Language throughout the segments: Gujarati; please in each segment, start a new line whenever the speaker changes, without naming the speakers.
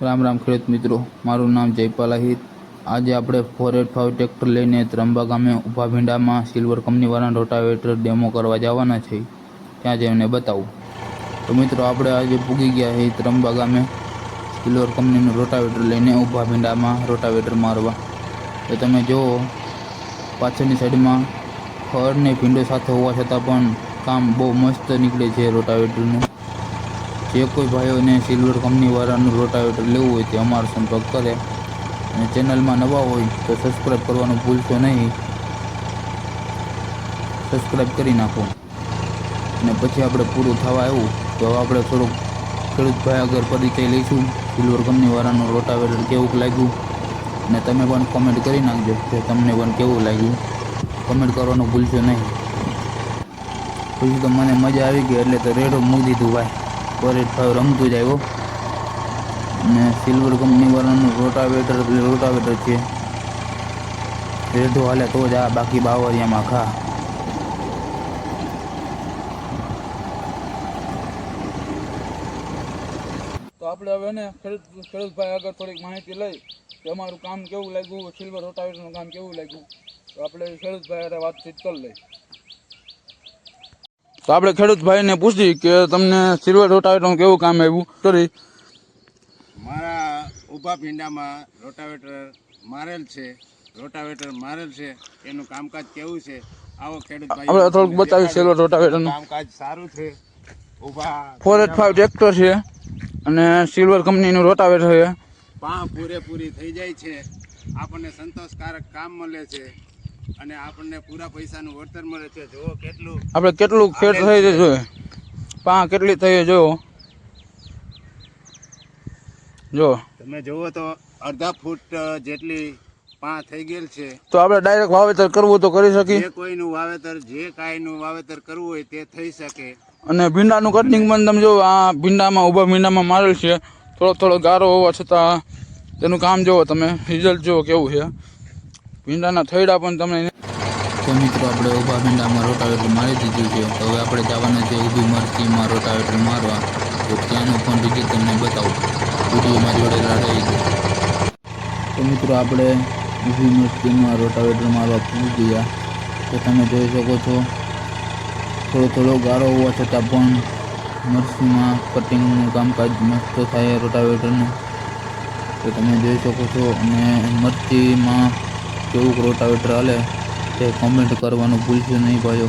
રામ રામ ખેડૂત મિત્રો, મારું નામ જયપાલ અહિત. આજે આપણે ફોર એટ ફાઇવ ટ્રેક્ટર લઈને ત્રંબા ગામે ઊભા ભીંડામાં સિલ્વર કંપનીવાળા રોટાવેટર ડેમો કરવા જવાના છે. ત્યાં જઈને બતાવું. તો મિત્રો, આપણે આજે પૂગી ગયા છે ત્રંબા ગામે સિલ્વર કંપનીનું રોટાવેટર લઈને ઊભા ભીંડામાં રોટાવેટર મારવા. તો તમે જુઓ, પાછળની સાઈડમાં ખડ ને ભીંડો સાથે હોવા છતાં પણ કામ બહુ મસ્ત નીકળે છે રોટાવેટરનું જે કોઈ ભાઈઓને સિલ્વર કંપનીવાળાનું રોટાવેટર લેવું હોય તે અમારો સંપર્ક કરે. અને ચેનલમાં નવા હોય તો સબસ્ક્રાઈબ કરવાનું ભૂલશો નહીં. સબસ્ક્રાઈબ કરી નાખો. અને પછી આપણે પૂરું થવા આવ્યું તો આપણે થોડુંક ખેડૂત ભાઈ આગળ પરિચય લઈશું. સિલ્વર કંપનીવાળાનું રોટાવેટર કેવું લાગ્યું? અને તમે પણ કોમેન્ટ કરી નાખજો કે તમને પણ કેવું લાગ્યું. કમેન્ટ કરવાનું ભૂલશો નહીં. પછી તો મને મજા આવી ગઈ એટલે તો રેડો મૂકી દીધું ભાઈ. એટ રમતું જ આવ્યો અને સિલ્વર કંપનીવાળાનું રોટાવેટર રોટાવેટર છે. રેડો હાલે તો જ આ બાકી બાવરિયામાં ખા
તો આપણે હવે ને ખેડૂત, ખેડૂતભાઈ આગળ થોડીક માહિતી લઈ કે અમારું કામ કેવું લાગ્યું, સિલ્વર રોટાવેટરનું કામ કેવું લાગ્યું. તો આપણે ખેડૂતભાઈ વાતચીત કરી લઈ. તો આપણે ખેડૂતભાઈને પૂછી કે તમને સિલ્વર રોટાવેટરનું કેવું કામ આવ્યું? કરી
મારા ઊભા ભીંડામાં રોટાવેટર મારેલ છે રોટાવેટર મારેલ છે એનું કામકાજ કેવું છે? આવો ખેડૂત ભાઈ
આપણે થોડુંક બતાવી સિલ્વર રોટાવેટરનું.
કામકાજ સારું છે ઊભા
ફોર એટ ફાઈવ ટ્રેક્ટર છે અને સિલ્વર કંપનીનું રોટાવેટર છે.
પા પૂરેપૂરી થઈ જાય છે. આપણને સંતોષકારક કામ મળે છે. અને આપણને પૂરા પૈસાનું વળતર મળે છે. જુઓ કેટલું
આપણે કેટલું ખેડ થઈ જશે. પા કેટલી થઈ જો જો
તમે જુઓ તો અડધા ફૂટ જેટલી પા થઈ ગયેલ છે.
તો આપણે ડાયરેક્ટ વાવેતર કરવું તો કરી શકીએ.
જે કોઈનું વાવેતર જે કાંઈનું વાવેતર કરવું હોય તે થઈ શકે.
અને ભીંડાનું કટિંગ પણ તમે જો આ ભીંડામાં ઊભા ભીંડામાં મારેલ છે. થોડો થોડો ગારો હોવા છતાં તેનું કામ જુઓ તમે રિઝલ્ટ જુઓ કેવું છે. ભીંડાના થયડા પણ તમને
તો મિત્રો આપણે ઊભા ભીંડામાં રોટાવેટર મારી દીધું છે. હવે આપણે જવાના છે ઊભી મરચીમાં રોટાવેટર મારવા. તો ત્યાંનું પણ રીતે તમને બતાવું. વિડીયોમાં જોડે રહી તો મિત્રો આપણે ઊભી મરચીમાં રોટાવેટર મારવા પૂરી ગયા. તો તમે જોઈ શકો છો, થોડો થોડો ગારો હોવા છતાં પણ મરચીમાં કટિંગનું કામકાજ મસ્ત થાય રોટાવેટરનું. તો તમે જોઈ શકો છો, અને મરચીમાં કેવું રોટાવેટર હાલે? તે કોમેન્ટ કરવાનું ભૂલશો નહીં ભાઈઓ.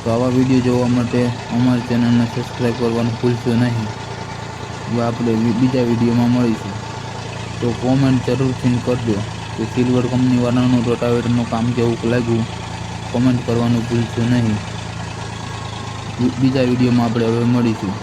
તો આવા વીડિયો જોવા માટે અમારી ચેનલને સબસ્ક્રાઈબ કરવાનું ભૂલશો નહીં. હવે આપણે બીજા વિડીયોમાં મળીશું. તો કોમેન્ટ જરૂરથી કરજો. કે સિલ્વર કંપનીવાળાનું રોટાવેટરનું કામ કેવું લાગ્યું કોમેન્ટ કરવાનું ભૂલશો નહીં. બીજા વિડીયોમાં આપણે હવે મળીશું.